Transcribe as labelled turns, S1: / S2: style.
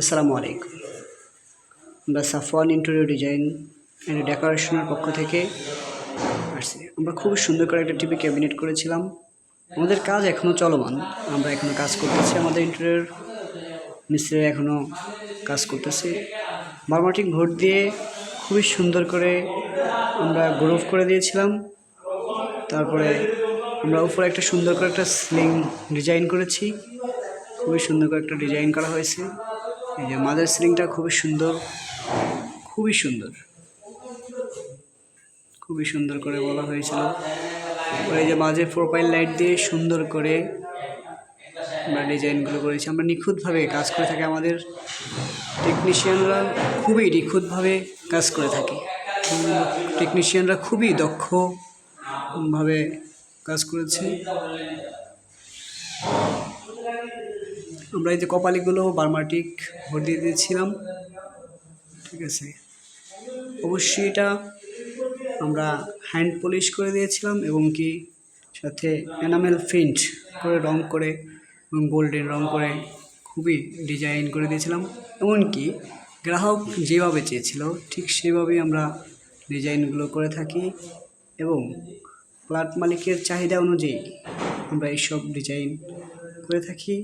S1: আসসালামু আলাইকুম। আমরা সাফওয়ান ইন্টেরিয়র ডিজাইন অ্যান্ড ডেকোরেশনের পক্ষ থেকে আসছি। আমরা খুব সুন্দর করে একটা টিভি ক্যাবিনেট করেছিলাম। আমাদের কাজ এখনও চলমান। আমরা এখনও কাজ করতেছি আমাদের ইন্টেরিয়র। মিস্ত্রিরা এখনও কাজ করতেছে। বারমাটিক ভোট দিয়ে খুবই সুন্দর করে আমরা গ্রোভ করে দিয়েছিলাম। তারপরে আমরা উপরে একটা সুন্দর করে একটা স্লিং ডিজাইন করেছি। খুবই সুন্দর করে একটা ডিজাইন করা হয়েছে। এই যে মাদার সিলিংটা খুবই সুন্দর খুবই সুন্দর। খুবই সুন্দর করে বলা হয়েছিল। এই যে মাঝে প্রোফাইল লাইট দিয়ে সুন্দর করে আমরা ডিজাইনগুলো করেছি। আমরা নিখুঁতভাবে কাজ করে থাকি। আমাদের টেকনিশিয়ানরা খুবই নিখুঁতভাবে কাজ করে থাকে। টেকনিশিয়ানরা খুবই দক্ষভাবে কাজ করেছে। আমরা এই যে কপালিগুলো বার্মাটিক ভোট দিয়ে দিয়েছিলাম, ঠিক আছে। অবশ্যই এটা আমরা হ্যান্ড পলিশ করে দিয়েছিলাম এবং কি সাথে এনামেল ফিন্ট করে রং করে এবং গোল্ডেন রং করে খুবই ডিজাইন করে দিয়েছিলাম। এমনকি গ্রাহক যেভাবে চেয়েছিল, ঠিক সেভাবেই আমরা ডিজাইনগুলো করে থাকি এবং ফ্ল্যাট মালিকের চাহিদা অনুযায়ী আমরা এইসব ডিজাইন করে থাকি।